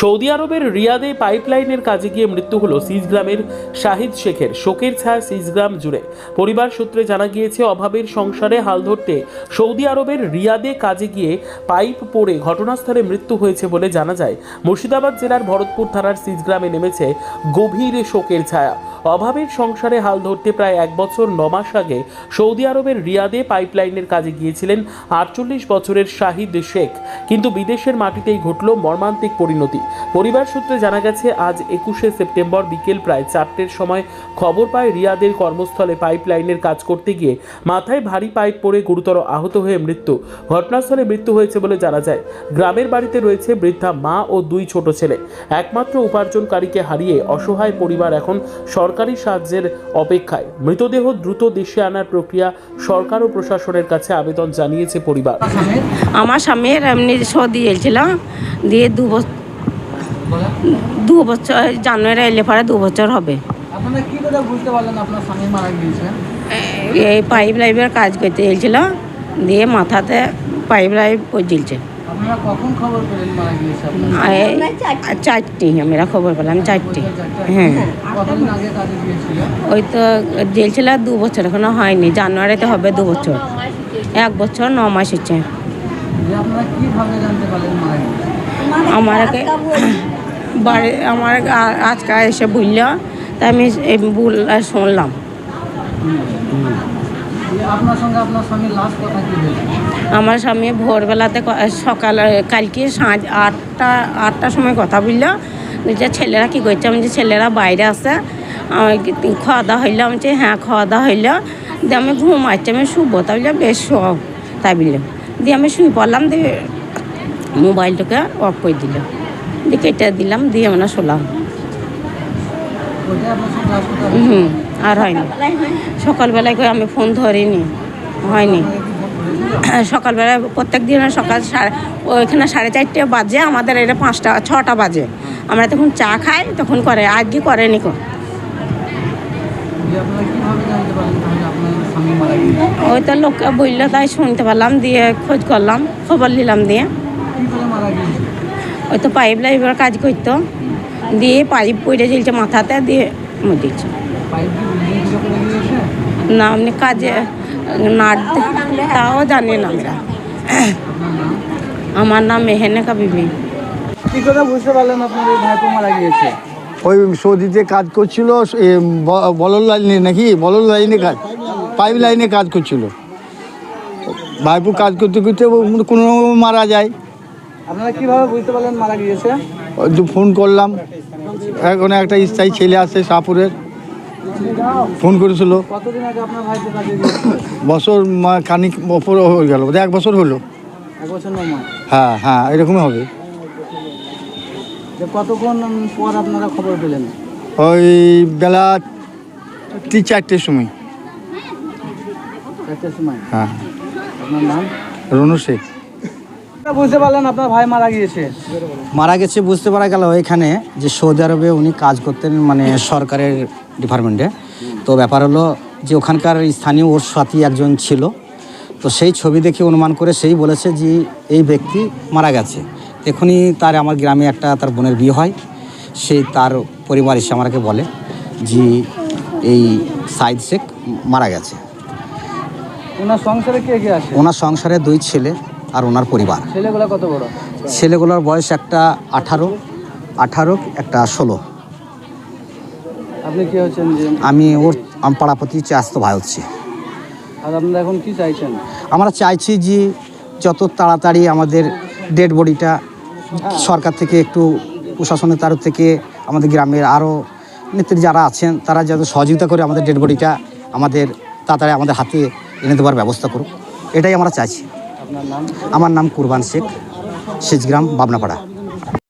Saudi আরবের রিয়াদে পাইপলাইনের কাজে গিয়ে মৃত্যু হলো সিজগ্রামের শাহিদ শেখের। শোকের ছায়া সিজগ্রাম জুড়ে। পরিবার সূত্রে জানা গিয়েছে, অভাবের সংসারে হাল ধরতে সৌদি আরবের রিয়াদে কাজে গিয়ে পাইপ পড়ে ঘটনাস্থলে মৃত্যু হয়েছে বলে জানা যায়। মুর্শিদাবাদ জেলার ভরতপুর থানার সিজগ্রামে নেমেছে গভীর শোকের ছায়া। অভাবের সংসারে হাল ধরতে প্রায় এক বছর নমাস আগে সৌদি আরবের রিয়াদে পাইপলাইনের কাজে গিয়েছিলেন আটচল্লিশ বছরের শাহিদ শেখ। কিন্তু বিদেশের মাটিতেই ঘটল মর্মান্তিক পরিণতি। পরিবার সূত্রে জানা গেছে, আজ একুশে সেপ্টেম্বর বিকেল প্রায় চারটের সময় খবর পায় রিয়াদের কর্মস্থলে পাইপলাইনের কাজ করতে গিয়ে মাথায় ভারী পাইপ পড়ে গুরুতর আহত হয়ে মৃত্যু। ঘটনাস্থলে মৃত্যু হয়েছে বলে জানা যায়। গ্রামের বাড়িতে রয়েছে বৃদ্ধা মা ও দুই ছোট ছেলে। একমাত্র উপার্জনকারীকে হারিয়ে অসহায় পরিবার এখন সরকারি সাহায্যের অপেক্ষায়। মৃতদেহ দ্রুত দেশে আনার প্রক্রিয়া সরকার ও প্রশাসনের কাছে আবেদন জানিয়েছে পরিবার। আমার স্বামীর এমনি সর্দি হয়েছিল দিয়ে দু বছর দু বছর জানুয়ারি এলে পরে দু বছর হবে। আপনারা কি করে বুঝতে পারলেন আপনার স্বামী মারা গিয়েছেন এই পাইপ লাইনের কাজ করতে গেছিল দিয়ে মাথাতে পাইপ লাইন পড়ছে আপনারা কখন খবর পেলেন মারা গিয়েছে চারটি। আমরা খবর পেলাম চারটি। হ্যাঁ। ওই তো দিয়েছিল দু বছর এখনও হয়নি। জানুয়ারিতে হবে দু বছর। এক বছর ন মাস হচ্ছে আমাকে বাড়ি আমার আ- আজকে এসে বুঝল তাই আমি এই ভুল শুনলাম। আমার স্বামী ভোরবেলাতে সকাল কালকে সাঁজ আটটা, আটটার সময় কথা বলল। যে, ছেলেরা কী করছে? আমি যে ছেলেরা বাইরে কি- খাওয়া দাওয়া হইল? আমি হ্যাঁ খাওয়া দাওয়া হইল। দিয়ে আমি ঘুমাচ্ছি আমি শুভ তা বললে বেশ, শোও। তাই বলল। দিয়ে আমি শুয়ে পড়লাম, দিয়ে মোবাইলটাকে অফ করে দিল। দিয়ে কেটে দিলাম, দিয়ে আমরা শোলাম ওইটাই আপনার সঙ্গে লাস্ট কথা হুম আর হয়নি। সকালবেলায় করে আমি ফোন ধরিনি হয়নি। সকালবেলা প্রত্যেক দিন সকাল সাড়ে ওইখানে সাড়ে চারটে বাজে আমাদের এটা পাঁচটা ছটা বাজে। আমরা তখন চা খাই তখন করে আজকে করেনি কো? ওই তো লোককে বলল তাই শুনতে পারলাম দিয়ে খোঁজ করলাম খবর নিলাম দিয়ে। ওই তো পাইপ লাইনের কাজ করতো। দিয়ে পাইপ পড়ে চলছে মাথাতে দিয়ে মরিছে না এমনি কাজে নাট তাও জানি না আমরা। আমার নাম মেহেনেকা বিবি। কি করে বুঝতে পারলেন আপনার এই ভাইপো মারা গিয়েছে? ওই সৌদিতে কাজ করছিল এ, ব- বলল লাইনে নাকি? বলল লাইনে কাজ পাইপ লাইনে কাজ করছিল। ভাইপু কাজ করতে করতে কোনো রকম মারা যায়। আপনারা কীভাবে বুঝতে পারলেন মারা গিয়েছে? ফোন করলাম। এখন একটা স্থায়ী ছেলে আছে শাহপুরের। ফোন করেছিল। বছর মা- খানিক ওপর হয়ে গেল। এক বছর হলো। হ্যাঁ হ্যাঁ এরকমই হবে। কতক্ষণ পর আপনারা খবর পেলেন? ওই বেলা তিন চারটের সময়। চারটের সময়? হ্যাঁ। আপনার নাম? রনু শেখ। বুঝতে পারলেন আপনার ভাই মারা গিয়েছে। মারা গেছে বুঝতে পারা গেল এখানে যে সৌদি আরবে উনি কাজ করতেন মানে সরকারের ডিপার্টমেন্টে তো ব্যাপার হলো যে ওখানকার স্থানীয় ওর সাথী একজন ছিল। তো সেই ছবি দেখে অনুমান করে সেই বলেছে যে এই ব্যক্তি মারা গেছে। এখনই তার আমার গ্রামে একটা তার বোনের বিয়ে হয়। সেই তার পরিবার এসে আমাকে বলে যে এই সাইদ শেখ মারা গেছে। ওনার সংসারে কে কে আছে? ওনার সংসারে দুই ছেলে। আর ওনার পরিবার। ছেলেগুলো কত বড়? ছেলেগুলোর বয়স একটা আঠারো আঠারো একটা ষোলো। আপনি কি হচ্ছেন আমি ওর আমি পাড়াপতি চাস্ত ভাই হচ্ছে। আর আপনারা এখন কি চাইছেন? আমরা চাইছি যে যত তাড়াতাড়ি আমাদের ডেড বডিটা সরকার থেকে একটু প্রশাসনের তরফ থেকে আমাদের গ্রামের আরও নেত্রী যারা আছেন তারা যাতে সহযোগিতা করে আমাদের ডেড বডিটা আমাদের তাড়াতাড়ি আমাদের হাতে এনে দেওয়ার ব্যবস্থা করুক। এটাই আমরা চাইছি। আমার নাম কুরবান শেখ সিজগ্রাম বাবনাপাড়া।